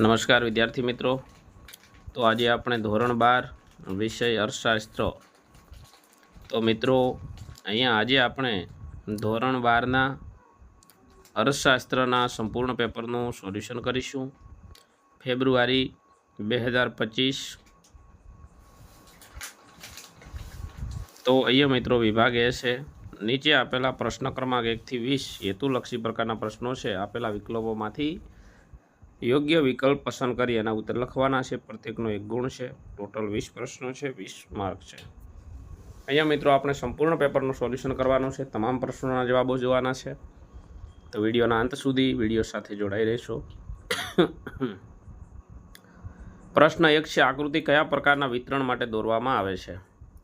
નમસ્કાર વિદ્યાર્થી મિત્રો. તો આજે આપણે ધોરણ બાર વિષય અર્થશાસ્ત્ર. તો મિત્રો, અહીંયા આજે આપણે ધોરણ બારના અર્થશાસ્ત્રના સંપૂર્ણ પેપરનું સોલ્યુશન કરીશું. ફેબ્રુઆરી બે હજાર પચીસ. તો અહીંયા મિત્રો વિભાગ એ છે, નીચે આપેલા પ્રશ્ન ક્રમાંક એકથી વીસ હેતુલક્ષી પ્રકારના પ્રશ્નો છે. આપેલા વિકલ્પોમાંથી યોગ્ય વિકલ્પ પસંદ કરી એના ઉત્તર લખવાના છે. પ્રત્યેકનો એક ગુણ છે. ટોટલ વીસ પ્રશ્નો છે. વીસ માર્ક છે. અહીંયા મિત્રો આપણે સંપૂર્ણ પેપરનું સોલ્યુશન કરવાનું છે. તમામ પ્રશ્નોના જવાબો જોવાના છે. તો વિડીયોના અંત સુધી વીડિયો સાથે જોડાઈ રહેશો. પ્રશ્ન એક છે, આકૃતિ કયા પ્રકારના વિતરણ માટે દોરવામાં આવે છે?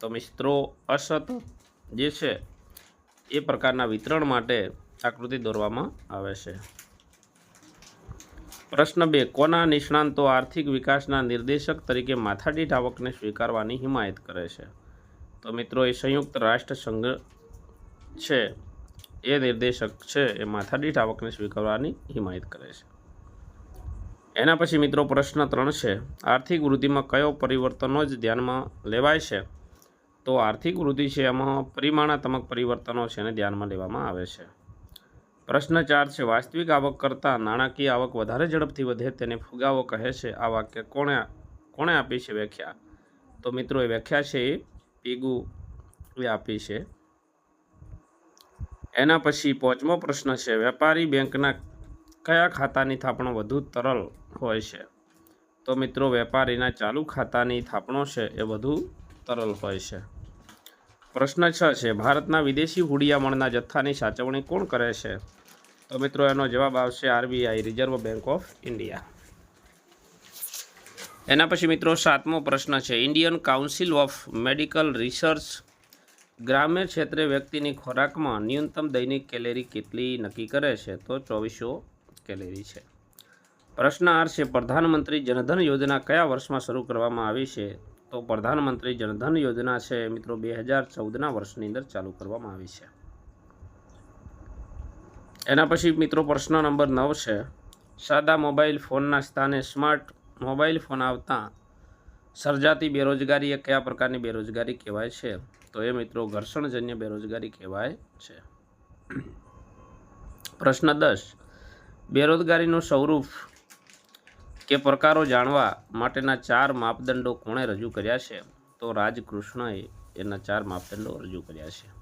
તો મિત્રો, અસત જે છે, એ પ્રકારના વિતરણ માટે આકૃતિ દોરવામાં આવે છે. પ્રશ્ન બે, કોના નિષ્ણાંતો આર્થિક વિકાસના નિર્દેશક તરીકે માથાદીઠ આવકને સ્વીકારવાની હિમાયત કરે છે? તો મિત્રો, એ સંયુક્ત રાષ્ટ્ર સંઘ છે, એ નિર્દેશક છે, એ માથાદીઠ આવકને સ્વીકારવાની હિમાયત કરે છે. એના પછી મિત્રો, પ્રશ્ન ત્રણ છે, આર્થિક વૃદ્ધિમાં કયો પરિવર્તનો જ ધ્યાનમાં લેવાય છે? તો આર્થિક વૃદ્ધિ છે, એમાં પરિમાણાત્મક પરિવર્તનો છે, એને ધ્યાનમાં લેવામાં આવે છે. પ્રશ્ન ચાર છે, વાસ્તવિક આવક કરતાં નાણાકીય આવક વધારે ઝડપથી વધે તેને ફુગાવો કહે છે. આ વાક્ય કોણે કોણે આપી છે વ્યાખ્યા? તો મિત્રો, એ વ્યાખ્યા છે એ પીગુ એ આપી છે. એના પછી પાંચમો પ્રશ્ન છે, વેપારી બેંકના કયા ખાતાની થાપણો વધુ તરલ હોય છે? તો મિત્રો, વેપારીના ચાલુ ખાતાની થાપણો છે એ વધુ તરલ હોય છે. પ્રશ્ન છ છે, ભારતના વિદેશી હુડિયામણના જથ્થાની સાચવણી કોણ કરે છે? તો મિત્રો, એનો જવાબ આવશે RBI reserve bank of India એના પછી મિત્રો, સાતમો પ્રશ્ન છે Indian council of medical research ગ્રામ્ય ક્ષેત્રે વ્યક્તિની ખોરાકમાં ન્યૂનતમ દૈનિક કેલેરી કેટલી નક્કી કરે છે? તો ચોવીસો કેલેરી છે. પ્રશ્ન આર છે, પ્રધાનમંત્રી જનધન યોજના કયા વર્ષમાં શરૂ કરવામાં આવી છે? તો પ્રધાનમંત્રી જનધન યોજના છે મિત્રો બે હજાર ચૌદના વર્ષની અંદર ચાલુ કરવામાં આવી છે. એના પછી મિત્રો પ્રશ્ન નંબર નવ છે, સાદા મોબાઈલ ફોનના સ્થાને સ્માર્ટ મોબાઈલ ફોન આવતા સર્જાતી બેરોજગારી એ કયા પ્રકારની બેરોજગારી કહેવાય છે? તો એ મિત્રો ઘર્ષણજન્ય બેરોજગારી કહેવાય છે. પ્રશ્ન દસ, બેરોજગારીનું સ્વરૂપ કે પ્રકારો જાણવા માટેના ચાર માપદંડો કોણે રજૂ કર્યા છે? તો રાજકૃષ્ણએ એના ચાર માપદંડો રજૂ કર્યા છે.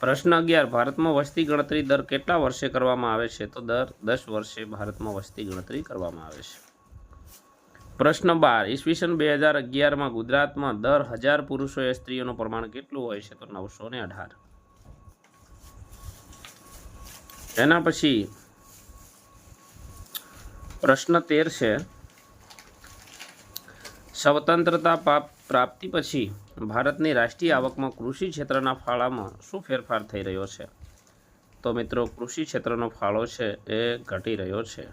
પ્રશ્ન અગિયાર, ભારતમાં વસ્તી ગણતરી દર કેટલા વર્ષે કરવામાં આવે છે? તો દર દસ વર્ષે ભારતમાં વસ્તી ગણતરી કરવામાં આવે છે. પ્રશ્ન બાર, ઈસવીસન બે હજાર અગિયારમાં ગુજરાતમાં દર હજાર પુરુષોએ સ્ત્રીઓનું પ્રમાણ કેટલું હોય છે? તો નવસો ને અઢાર. એના પછી પ્રશ્ન તેર છે. સ્વતંત્રતા પ્રાપ્તિ પછી ભારતની રાષ્ટ્રીય આવકમાં કૃષિ ક્ષેત્રના ફાળામાં શું ફેરફાર થઈ રહ્યો છે? તો મિત્રો, કૃષિ ક્ષેત્રનો ફાળો છે એ ઘટી રહ્યો છે.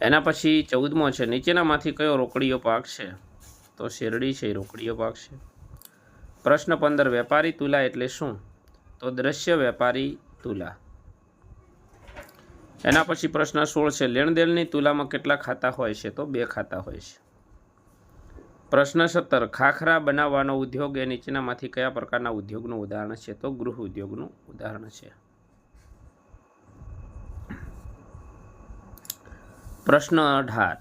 એના પછી ચૌદમો છે, નીચેનામાંથી કયો રોકડીયો પાક છે? તો શેરડી છે, એ રોકડીયો પાક છે. પ્રશ્ન પંદર, વેપારી તુલા એટલે શું? તો દ્રશ્ય વેપારી તુલા. એના પછી પ્રશ્ન સોળ છે, લેણદેણની તુલામાં કેટલા ખાતા હોય છે? તો બે ખાતા હોય છે. પ્રશ્ન સત્તર, ખાખરા બનાવવાનો ઉદ્યોગ એ નીચેનામાંથી કયા પ્રકારના ઉદ્યોગનું ઉદાહરણ છે? તો ગૃહ ઉદ્યોગનું ઉદાહરણ છે. પ્રશ્ન અઢાર,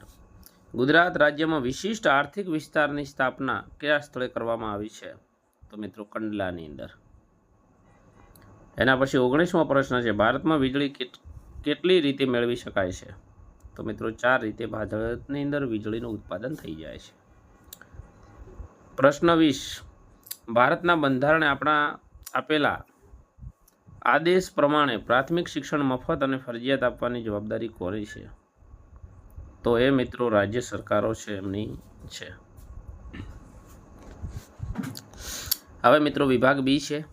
ગુજરાત રાજ્યમાં વિશિષ્ટ આર્થિક વિસ્તારની સ્થાપના કયા સ્થળે કરવામાં આવી છે? તો મિત્રો કંડલાની અંદર. એના પછી ઓગણીસમો પ્રશ્ન છે, ભારતમાં વીજળી કેટલી રીતે મેળવી શકાય છે? તો મિત્રો ચાર રીતે ભારતની અંદર વીજળીનું ઉત્પાદન થઈ જાય છે. પ્રશ્ન વીસ, ભારતના બંધારણે આપણા, આપેલા આદેશ પ્રમાણે પ્રાથમિક શિક્ષણ મફત અને ફરજિયાત આપવાની જવાબદારી કોની છે? તો એ મિત્રો રાજ્ય સરકારો છે, એમની છે. હવે મિત્રો વિભાગ બી છે.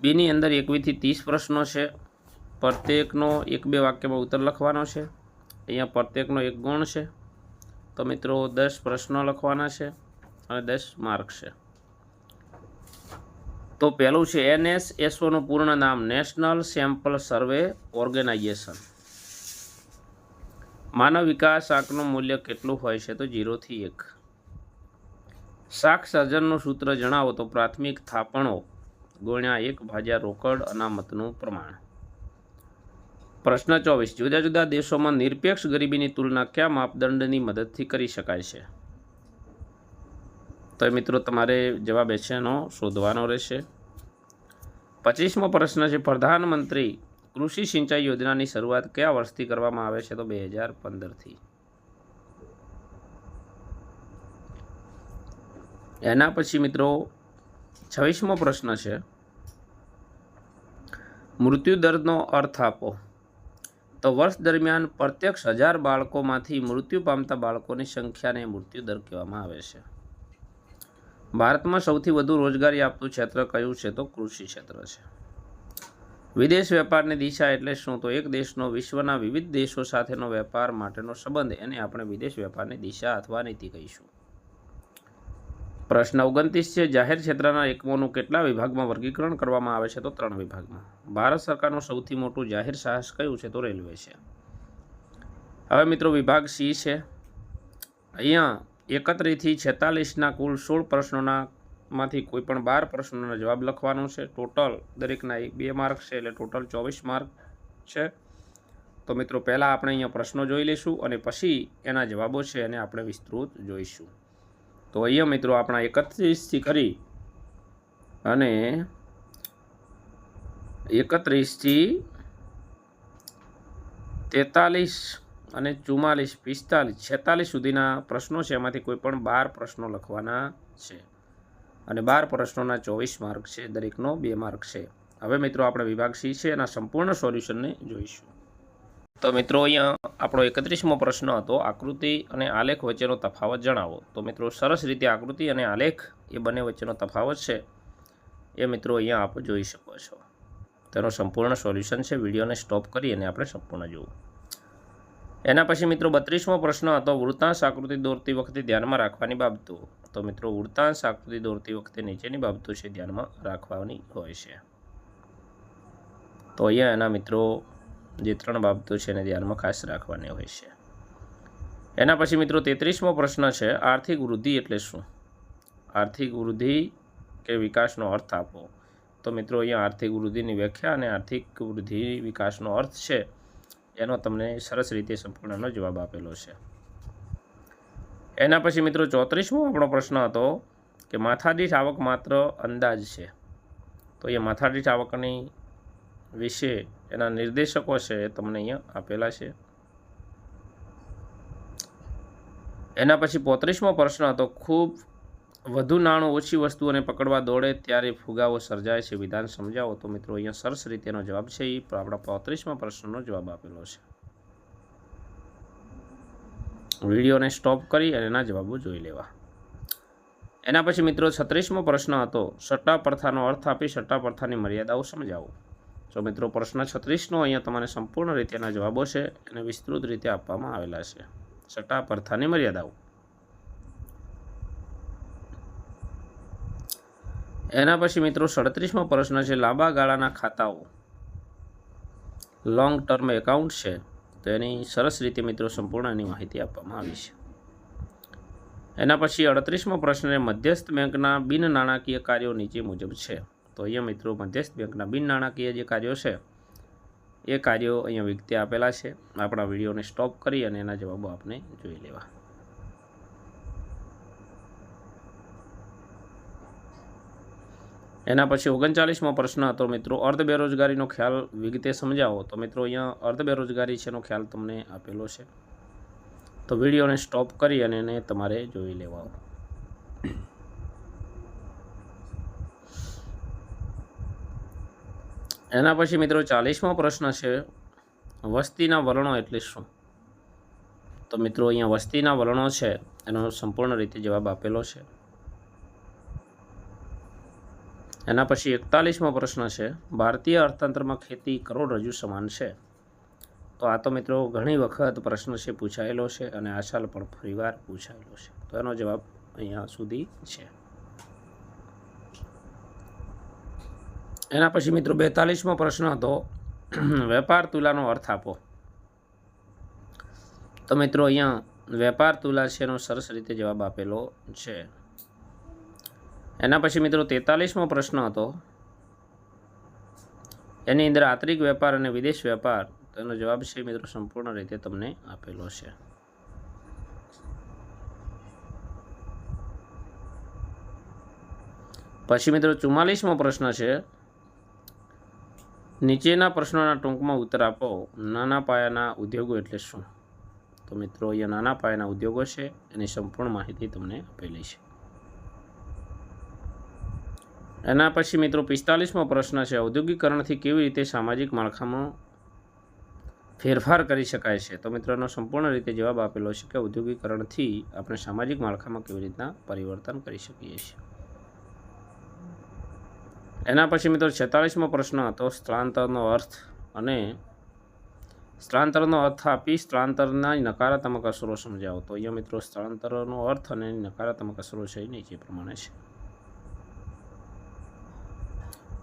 બીની અંદર એકવીસથી ત્રીસ પ્રશ્નો છે. પ્રત્યેકનો એક બે વાક્યમાં ઉત્તર લખવાનો છે. અહીંયા પ્રત્યેકનો એક ગુણ છે. તો મિત્રો દસ પ્રશ્નો લખવાના છે અને દસ માર્ક છે. તો પહેલું છે એનએસએસઓનું પૂર્ણ નામ નેશનલ સેમ્પલ સર્વે ઓર્ગેનાઇઝેશન. માનવ વિકાસ આંકનું મૂલ્ય કેટલું હોય છે? તો જીરોથી એક. શાક સર્જનનું સૂત્ર જણાવો તો પ્રાથમિક થાપણો ગુણ્યા એક ભાજ્યા રોકડ અનામતનું પ્રમાણ. પ્રશ્ન ચોવીસ, જુદા જુદા દેશોમાં નિરપેક્ષ ગરીબીની તુલના કયા માપદંડની મદદથી કરી શકાય છે? તો મિત્રો તમારે જવાબ એનો શોધવાનો રહેશે. પચીસમો પ્રશ્ન છે, પ્રધાનમંત્રી કૃષિ સિંચાઈ યોજનાની શરૂઆત કયા વર્ષથી કરવામાં આવે છે? તો બે હજાર પંદરથી. એના પછી મિત્રો, છવ્વીસમો પ્રશ્ન છે. મૃત્યુ દરનો અર્થ આપો. તો વર્ષ દરમિયાન પ્રત્યક્ષ હજાર બાળકોમાંથી મૃત્યુ પામતા બાળકોની સંખ્યાને મૃત્યુ દર કહેવામાં આવે છે. ભારતમાં સૌથી વધુ રોજગારી આપતું ક્ષેત્ર કયું છે તો કૃષિ ક્ષેત્ર છે. વિદેશ વેપારની દિશા એટલે શું? તો એક દેશનો વિશ્વના વિવિધ દેશો સાથેનો વેપાર માટેનો સંબંધ, એને આપણે વિદેશ વેપારની દિશા અથવા નીતિ કહીશું. પ્રશ્ન ઓગણત્રીસ છે, જાહેર ક્ષેત્રના એકમોનું કેટલા વિભાગમાં વર્ગીકરણ કરવામાં આવે છે તો ત્રણ વિભાગમાં. ભારત સરકારનું સૌથી મોટું જાહેર સાહસ કયું છે તો રેલવે છે. હવે મિત્રો વિભાગ સી છે. અહીંયા એકત્રીસથી છેતાલીસના કુલ સોળ પ્રશ્નોના માંથી કોઈ પણ બાર પ્રશ્નોનો જવાબ લખવાનો છે. ટોટલ દરેકના એક બે માર્ક છે એટલે ટોટલ ચોવીસ માર્ક છે. તો મિત્રો પહેલાં આપણે અહીંયા પ્રશ્નો જોઈ લઈશું અને પછી એના જવાબો છે એને આપણે વિસ્તૃત જોઈશું. તો અહીંયા મિત્રો આપણા એકત્રીસથી કરી અને એકત્રીસથી તેતાલીસ અને ચુમ્માલીસ, પિસ્તાલીસ, છેતાલીસ સુધીના પ્રશ્નો છે. એમાંથી કોઈ પણ બાર પ્રશ્નો લખવાના છે. અને બાર પ્રશ્નોના ચોવીસ માર્ક છે. દરેકનો બે માર્ક છે. હવે મિત્રો આપણે વિભાગ સી છે એના સંપૂર્ણ સોલ્યુશનને જોઈશું. તો મિત્રો અહીંયા આપણો એકત્રીસમો પ્રશ્ન હતો, આકૃતિ અને આલેખ વચ્ચેનો તફાવત જણાવો. તો મિત્રો સરસ રીતે આકૃતિ અને આલેખ એ બંને વચ્ચેનો તફાવત છે, એ મિત્રો અહીંયા આપ જોઈ શકો છો. તેનો સંપૂર્ણ સોલ્યુશન છે, વિડીયોને સ્ટોપ કરી અને આપણે સંપૂર્ણ જોવું. એના પછી મિત્રો બત્રીસમો પ્રશ્ન હતો, વૃત્તાંશ આકૃતિ દોરતી વખતે ધ્યાનમાં રાખવાની બાબતો. તો મિત્રો વૃત્તાંશ આકૃતિ દોરતી વખતે નીચેની બાબતો છે ધ્યાનમાં રાખવાની હોય છે. તો અહીંયા એના મિત્રો જે ત્રણ બાબતો છે એને ધ્યાનમાં ખાસ રાખવાની હોય છે. એના પછી મિત્રો તેત્રીસમો પ્રશ્ન છે, આર્થિક વૃદ્ધિ એટલે શું? આર્થિક વૃદ્ધિ કે વિકાસનો અર્થ આપો? તો મિત્રો અહીંયા આર્થિક વૃદ્ધિની વ્યાખ્યા અને આર્થિક વૃદ્ધિ વિકાસનો અર્થ છે, એનો તમને સરસ રીતે સંપૂર્ણનો જવાબ આપેલો છે. એના પછી મિત્રો ચોત્રીસમો આપણો પ્રશ્ન હતો કે માથાદીઠ આવક માત્ર અંદાજ છે. તો એ માથાદીઠ આવકની વિશે એના નિર્દેશકો છે એ તમને અહીંયા આપેલા છે. એના પછી પોત્રીસમો પ્રશ્ન હતો, ખૂબ વધુ નાણું ઓછી વસ્તુઓને પકડવા દોડે ત્યારે ફુગાવો સર્જાય છે વિધાન સમજાવો. તો મિત્રો અહીંયા સરસ રીતેનો જવાબ છે એ આપણા પોત્રીસમા પ્રશ્નનો જવાબ આપેલો છે. વિડીયોને સ્ટોપ કરી અને એના જવાબો જોઈ લેવા. એના પછી મિત્રો છત્રીસમો પ્રશ્ન હતો, સટ્ટા પ્રથાનો અર્થ આપી સટ્ટા પ્રથાની મર્યાદાઓ સમજાવો. તો મિત્રો પ્રશ્ન છત્રીસનો અહીંયા તમારે સંપૂર્ણ રીતેના જવાબો છે એને વિસ્તૃત રીતે આપવામાં આવેલા છે. સટ્ટા પ્રથાની મર્યાદાઓ. એના પછી મિત્રો સડત્રીસમો પ્રશ્ન છે, લાંબા ગાળાના ખાતાઓ. લોંગ ટર્મ એકાઉન્ટ છે. તો એની સરસ રીતે મિત્રો સંપૂર્ણ એની માહિતી આપવામાં આવી છે. એના પછી અડત્રીસમો પ્રશ્ન મધ્યસ્થ બેંકના બિન નાણાકીય કાર્યો નીચે મુજબ છે. તો અહીંયા મિત્રો મધ્યસ્થ બેંકના બિન નાણાકીય જે કાર્યો છે, એ કાર્યો અહીંયા વિગતે આપેલા છે. આપણા વિડીયોને સ્ટોપ કરી અને એના જવાબો આપણે જોઈ લેવા. એના પછી ઓગણચાલીસમો પ્રશ્ન હતો મિત્રો અર્ધ બેરોજગારીનો ખ્યાલ વિગતે સમજાવો. તો મિત્રો અહીંયા અર્ધ બેરોજગારી છે એનો ખ્યાલ તમને આપેલો છે. તો વિડીયોને સ્ટોપ કરી અને એને તમારે જોઈ લેવા. એના પછી મિત્રો ચાલીસમો પ્રશ્ન છે, વસ્તીના વલણો એટલે શું? તો મિત્રો અહીંયા વસ્તીના વલણો છે, એનો સંપૂર્ણ રીતે જવાબ આપેલો છે. એના પછી એકતાલીસમો પ્રશ્ન છે, ભારતીય અર્થતંત્રમાં ખેતી કરોડરજ્જુ સમાન છે. તો આ તો મિત્રો ઘણી વખત પ્રશ્ન છે પૂછાયેલો છે અને આ સાલ પણ ફરીવાર પૂછાયેલો છે. તો એનો જવાબ અહીંયા સુધી છે. એના પછી મિત્રો બેતાલીસમો પ્રશ્ન હતો. વેપાર તુલાનો અર્થ આપો. તો મિત્રો અહીંયા વેપાર તુલા છે એનો સરસ રીતે જવાબ આપેલો છે. એના પછી મિત્રો તેતાલીસમો પ્રશ્ન હતો. એની અંદર આંતરિક વેપાર અને વિદેશ વેપાર, તેનો જવાબ છે મિત્રો સંપૂર્ણ રીતે તમને આપેલો છે. પછી મિત્રો ચુમ્માલીસમો પ્રશ્ન છે. નીચેના પ્રશ્નોના ટૂંકમાં ઉત્તર આપો. નાના પાયાના ઉદ્યોગો એટલે શું? તો મિત્રો, અહીંયા નાના પાયાના ઉદ્યોગો છે, એની સંપૂર્ણ માહિતી તમને આપેલી છે. એના પછી મિત્રો, પિસ્તાલીસમો પ્રશ્ન છે, ઔદ્યોગિકરણથી કેવી રીતે સામાજિક માળખામાં ફેરફાર કરી શકાય છે? તો મિત્રોનો સંપૂર્ણ રીતે જવાબ આપેલો છે કે ઔદ્યોગિકરણથી આપણે સામાજિક માળખામાં કેવી રીતના પરિવર્તન કરી શકીએ છીએ. એના પછી મિત્રો છેતાલીસમો પ્રશ્ન હતો સ્થળાંતરનો અર્થ અને સ્થળાંતરનો અર્થ આપી સ્થળાંતરના નકારાત્મક અસરો સમજાવો. તો અહીંયા મિત્રો સ્થળાંતરનો અર્થ અને નકારાત્મક અસરો છે નીચે પ્રમાણે છે.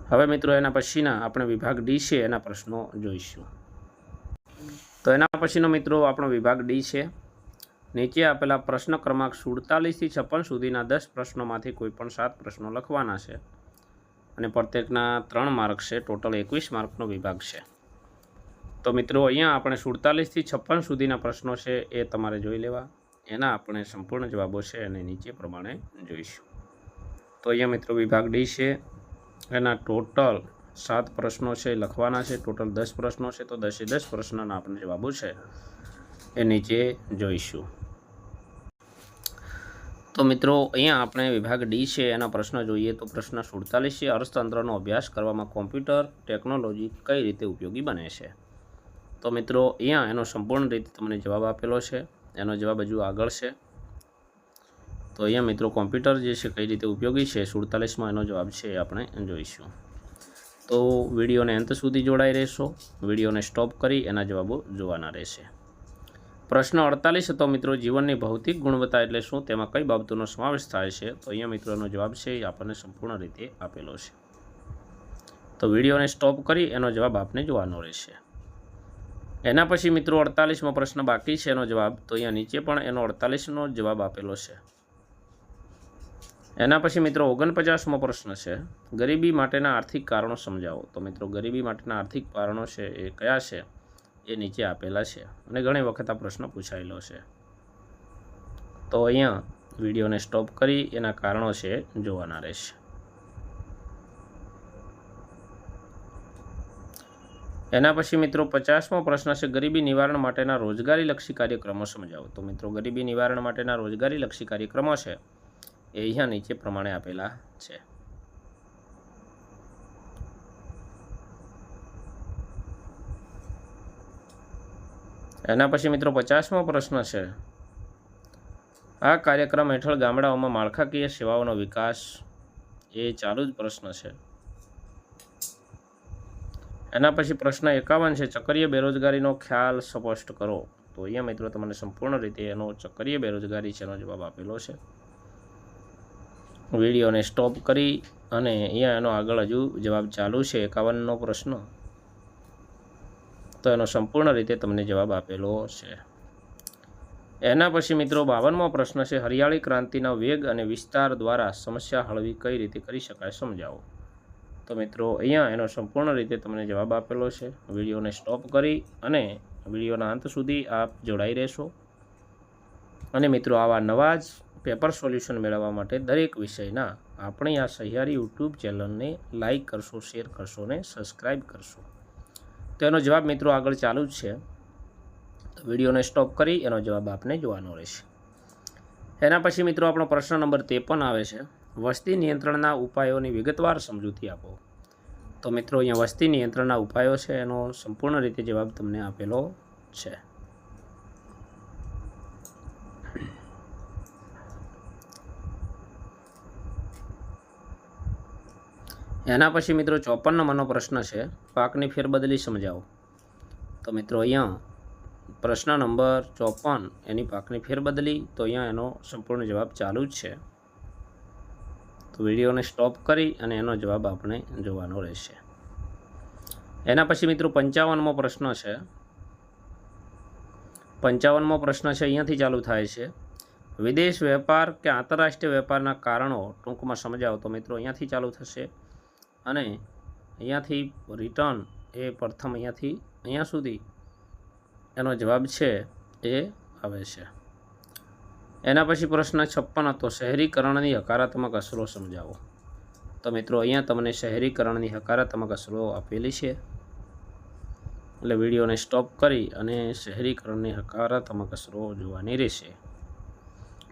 હવે મિત્રો એના પછીના આપણે વિભાગ ડી છે એના પ્રશ્નો જોઈશું. તો એના પછીનો મિત્રો આપણો વિભાગ ડી છે. નીચે આપેલા પ્રશ્ન ક્રમાંક સુડતાલીસથી છપ્પન સુધીના દસ પ્રશ્નોમાંથી કોઈ પણ સાત પ્રશ્નો લખવાના છે. અને પ્રત્યેકના ત્રણ માર્ક છે. ટોટલ એકવીસ માર્કનો વિભાગ છે. તો મિત્રો, અહીંયા આપણે સુડતાલીસથી છપ્પન સુધીના પ્રશ્નો છે એ તમારે જોઈ લેવા. એના આપણે સંપૂર્ણ જવાબો છે અને નીચે પ્રમાણે જોઈશું. તો અહીંયા મિત્રો, વિભાગ ડી છે. એના ટોટલ સાત પ્રશ્નો છે લખવાના છે. ટોટલ દસ પ્રશ્નો છે તો દસે દસ પ્રશ્નોના આપણે જવાબો છે. એ નીચે જોઈશું. તો મિત્રો, અહીંયા આપણે વિભાગ ડી છે, એના પ્રશ્ન જોઈએ તો પ્રશ્ન સુડતાલીસ છે. અર્થતંત્રનો અભ્યાસ કરવામાં કોમ્પ્યુટર ટેકનોલોજી કઈ રીતે ઉપયોગી બને છે? તો મિત્રો, અહીંયા એનો સંપૂર્ણ રીતે તમને જવાબ આપેલો છે. એનો જવાબ હજુ આગળ છે. તો અહીંયા મિત્રો, કોમ્પ્યુટર જે છે, કઈ રીતે ઉપયોગી છે? સુડતાલીસમાં એનો જવાબ છે આપણે જોઈશું. તો વિડીયોને અંત સુધી જોડાઈ રહેશો. વિડીયોને સ્ટોપ કરી એના જવાબો જોવાના રહેશે. પ્રશ્ન અડતાલીસ હતો, મિત્રો, જીવનની ભૌતિક ગુણવત્તા એટલે શું? તેમાં કઈ બાબતોનો સમાવેશ થાય છે? તો અહીંયા મિત્રોનો જવાબ છે, એ આપણને સંપૂર્ણ રીતે આપેલો છે. તો વિડીયોને સ્ટોપ કરી, એનો જવાબ આપને જોવાનો રહેશે. એના પછી મિત્રો અડતાલીસમો પ્રશ્ન બાકી છે એનો જવાબ. તો અહીંયા નીચે પણ એનો અડતાલીસનો જવાબ આપેલો છે. એના પછી મિત્રો ઓગણપચાસમો પ્રશ્ન છે, ગરીબી માટેના આર્થિક કારણો સમજાવો. તો મિત્રો ગરીબી માટેના આર્થિક કારણો છે એ કયા છે? એ નીચે આપેલા છે અને ઘણી વખત આ પ્રશ્ન પૂછાયેલો છે. તો અહીંયા વિડીયોને સ્ટોપ કરી એના કારણો છે જોવાના રહેશે. એના પછી મિત્રો પચાસમો પ્રશ્ન છે, ગરીબી નિવારણ માટેના રોજગારીલક્ષી કાર્યક્રમો સમજાવો. તો મિત્રો ગરીબી નિવારણ માટેના રોજગારીલક્ષી કાર્યક્રમો છે એ અહીંયા નીચે પ્રમાણે આપેલા છે. એના પછી મિત્રો પચાસમો પ્રશ્ન છે. આ કાર્યક્રમ હેઠળ ગામડાઓમાં માળખાકીય સેવાઓનો વિકાસ એ ચાલુ જ પ્રશ્ન છે. એના પછી પ્રશ્ન એકાવન છે, ચક્રીય બેરોજગારીનો ખ્યાલ સ્પષ્ટ કરો. તો અહીંયા મિત્રો તમને સંપૂર્ણ રીતે એનો ચક્રીય બેરોજગારી છે એનો જવાબ આપેલો છે. વિડીયોને સ્ટોપ કરી અને અહીંયા એનો આગળ હજુ જવાબ ચાલુ છે, એકાવનનો પ્રશ્ન. તો એનો સંપૂર્ણ રીતે તમને જવાબ આપેલો છે. એના પછી મિત્રો, બાવનમો પ્રશ્ન છે, હરિયાળી ક્રાંતિના વેગ અને વિસ્તાર દ્વારા સમસ્યા હળવી કઈ રીતે કરી શકાય સમજાવો. તો મિત્રો, અહીંયા એનો સંપૂર્ણ રીતે તમને જવાબ આપેલો છે. વિડીયોને સ્ટોપ કરી અને વિડીયોના અંત સુધી આપ જોડાઈ રહેશો. અને મિત્રો, આવા નવા જ પેપર સોલ્યુશન મેળવવા માટે દરેક વિષયના આપણી આ સહિયારી યુટ્યુબ ચેનલને લાઈક કરશો, શેર કરશો અને સબસ્ક્રાઈબ કરશો. તો એનો જવાબ મિત્રો આગળ ચાલુ જ છે. તો વિડીયોને સ્ટોપ કરી એનો જવાબ આપને જોવાનો રહેશે. એના પછી મિત્રો આપણો પ્રશ્ન નંબર ત્રેપન આવે છે. વસ્તી નિયંત્રણના ઉપાયોની વિગતવાર સમજૂતી આપો. તો મિત્રો અહીંયા વસ્તી નિયંત્રણના ઉપાયો છે એનો સંપૂર્ણ રીતે જવાબ તમને આપેલો છે. એના પછી મિત્રો ચોપન નંબરનો પ્રશ્ન છે, પાકની ફેરબદલી સમજાવો. તો મિત્રો અહીંયા પ્રશ્ન નંબર ચોપન, એની પાકની ફેરબદલી, તો અહીંયા એનો સંપૂર્ણ જવાબ ચાલુ જ છે. તો વિડીયોને સ્ટોપ કરી અને એનો જવાબ આપણે જોવાનો રહેશે. એના પછી મિત્રો પંચાવનમો પ્રશ્ન છે. પંચાવનમો પ્રશ્ન છે, અહીંયાથી ચાલુ થાય છે. વિદેશ વેપાર કે આંતરરાષ્ટ્રીય વેપારના કારણો ટૂંકમાં સમજાવો તો મિત્રો અહીંયાથી ચાલુ થશે. અને અહીંયાથી રિટર્ન એ પ્રથમ અહીંયાથી અહીંયા સુધી એનો જવાબ છે એ આવે છે. એના પછી પ્રશ્ન છપ્પન હતો, શહેરીકરણની હકારાત્મક અસરો સમજાવો. તો મિત્રો, અહીંયા તમને શહેરીકરણની હકારાત્મક અસરો આપેલી છે. એટલે વિડીયોને સ્ટોપ કરી અને શહેરીકરણની હકારાત્મક અસરો જોવાની રહેશે.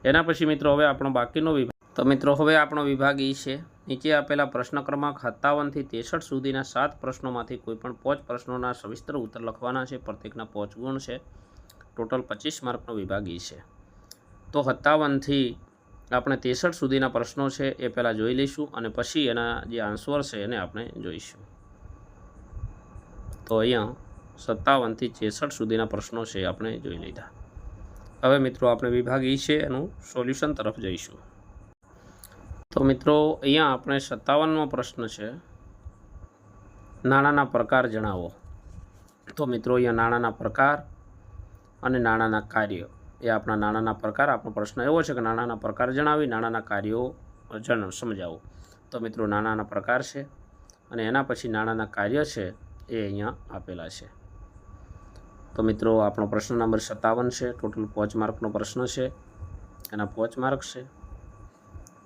એના પછી મિત્રો, હવે આપણો બાકીનો વિભાગ તો મિત્રો, હવે આપણો વિભાગ એ છે. નીચે આપેલા પ્રશ્ન ક્રમાંક સત્તાવનથી ત્રેસઠ સુધીના સાત પ્રશ્નોમાંથી કોઈપણ પાંચ પ્રશ્નોના સવિસ્તર ઉત્તર લખવાના છે. પ્રત્યેકના પાંચ ગુણ છે. ટોટલ પચીસ માર્કનો વિભાગ એ છે. તો સત્તાવનથી આપણે ત્રેસઠ સુધીના પ્રશ્નો છે એ પહેલાં જોઈ લઈશું અને પછી એના જે આન્સર છે એને આપણે જોઈશું. તો અહીંયા સત્તાવનથી ત્રેસઠ સુધીના પ્રશ્નો છે એ આપણે જોઈ લીધા. હવે મિત્રો, આપણે વિભાગ ઈ છે એનું સોલ્યુશન તરફ જઈશું. તો મિત્રો, અહીંયા આપણે સત્તાવનમો પ્રશ્ન છે. નાણાંના પ્રકાર જણાવો. તો મિત્રો, અહીંયા નાણાંના પ્રકાર અને નાણાંના કાર્ય. એ આપણા નાણાંના પ્રકાર. આપણો પ્રશ્ન એવો છે કે નાણાંના પ્રકાર જણાવી, નાણાંના કાર્યો જણ, સમજાવો. તો મિત્રો, નાણાંના પ્રકાર છે અને એના પછી નાણાંના કાર્ય છે એ અહીંયા આપેલા છે. તો મિત્રો, આપણો પ્રશ્ન નંબર સત્તાવન છે. ટોટલ પાંચ માર્કનો પ્રશ્ન છે. એના પાંચ માર્ક છે.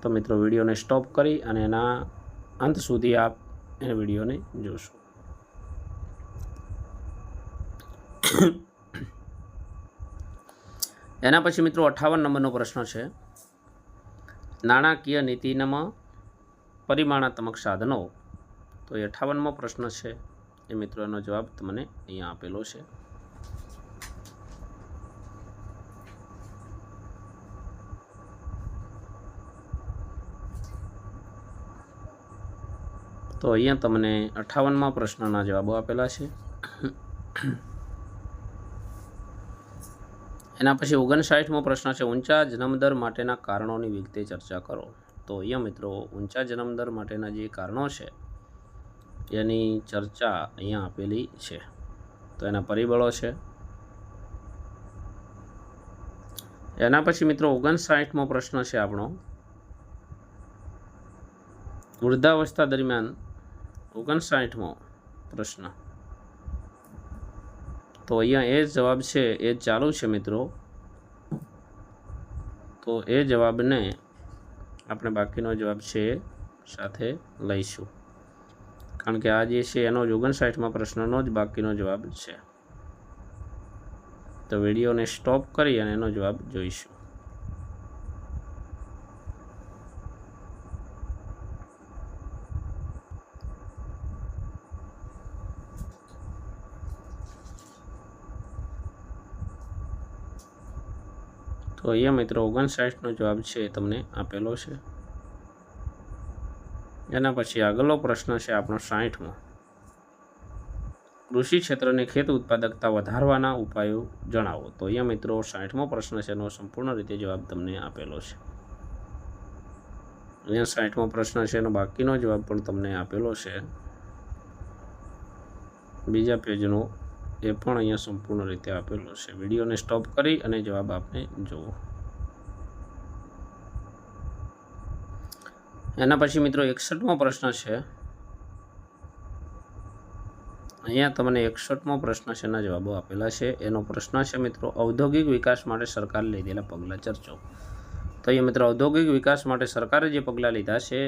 તો મિત્રો, વિડીયોને સ્ટોપ કરી અને એના અંત સુધી આપ એ વિડીયોને જોશો. એના પછી મિત્રો, અઠાવન નંબરનો પ્રશ્ન છે. નાણાકીય નીતિનામાં પરિમાણાત્મક સાધનો. તો એ અઠાવનમો પ્રશ્ન છે. એ મિત્રો, એનો જવાબ તમને અહીંયા આપેલો છે. તો અહીંયા તમને અઠાવનમાં પ્રશ્નના જવાબો આપેલા છે. એના પછી ઓગણસાઠમો પ્રશ્ન છે, ઊંચા જન્મદર માટેના કારણોની વિગતે ચર્ચા કરો. તો અહીંયા મિત્રો, ઊંચા જન્મદર માટેના જે કારણો છે, એની ચર્ચા અહીંયા આપેલી છે. તો એના પરિબળો છે. એના પછી મિત્રો, ઓગણસાઠમો પ્રશ્ન છે આપણો. વૃદ્ધાવસ્થા દરમિયાન ઓગણસાઠમો પ્રશ્ન. તો અહીંયા એ જવાબ છે, એ ચાલુ છે મિત્રો. તો એ જવાબને આપણે બાકીનો જવાબ છે સાથે લઈશું. કારણ કે આ જે છે એનો જ ઓગણસાઠમાં પ્રશ્નનો જ બાકીનો જવાબ છે. તો વિડીયોને સ્ટોપ કરી અને એનો જવાબ જોઈશું. તો અહીંયા મિત્રો ઓગણસાઠનો જવાબ છે એ તમને આપેલો છે. એના પછી આગળનો પ્રશ્ન છે આપણો સાઠમો કૃષિ ક્ષેત્રની ખેત ઉત્પાદકતા વધારવાના ઉપાયો જણાવો. તો અહીંયા મિત્રો સાઠમો પ્રશ્ન છે, એનો સંપૂર્ણ રીતે જવાબ તમને આપેલો છે. અહીંયા સાઠમો પ્રશ્ન છે, એનો બાકીનો જવાબ પણ તમને આપેલો છે. બીજા પેજનો એ પણ અહીંયા સંપૂર્ણ રીતે આપેલો છે. વિડીયોને સ્ટોપ કરી અને જવાબ આપને જુઓ એના પછી મિત્રો એકસઠમો પ્રશ્ન છે. અહીંયા તમને એકસઠમો પ્રશ્ન છે એના જવાબો આપેલા છે. એનો પ્રશ્ન છે મિત્રો, ઔદ્યોગિક વિકાસ માટે સરકારે લીધેલા પગલાં ચર્ચો. તો અહીંયા મિત્રો, ઔદ્યોગિક વિકાસ માટે સરકારે જે પગલાં લીધા છે,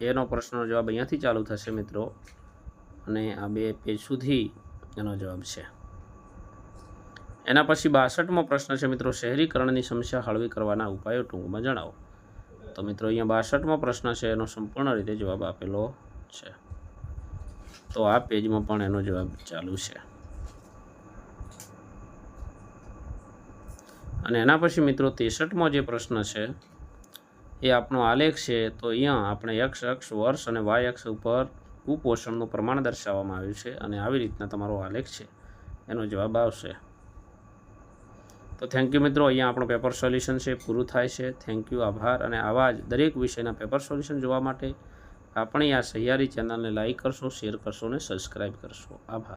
એનો પ્રશ્નનો જવાબ અહીંયાથી ચાલુ થશે મિત્રો. અને આ બે પેજ સુધી એનો જવાબ છે. એના પછી બાસઠમો પ્રશ્ન છે મિત્રો, શહેરીકરણની સમસ્યા હળવી કરવાના ઉપાયો ટૂંકમાં જણાવો. તો મિત્રો, અહીંયા બાસઠમો પ્રશ્ન છે, એનો સંપૂર્ણ રીતે જવાબ આપેલો છે. તો આ પેજમાં પણ એનો જવાબ ચાલુ છે. અને એના પછી મિત્રો, ત્રેસઠમો જે પ્રશ્ન છે, એ આપણો આલેખ છે. તો અહીંયા આપણે એક્સ અક્ષ વર્ષ અને વાય અક્ષ ઉપર કુપોષણનું પ્રમાણ દર્શાવવામાં આવ્યું છે અને આવી રીતના તમારો આલેખ છે. એનો જવાબ આવશે. તો થેન્ક યુ મિત્રો, અહીંયા આપણું પેપર સોલ્યુશન છે, પૂરું થાય છે. થેન્ક યુ આભાર. અને આવા જ દરેક વિષયના પેપર સોલ્યુશન જોવા માટે આપણી આ સહિયારી ચેનલને લાઈક કરશો શેર કરશો અને સબસ્ક્રાઈબ કરશો. આભાર.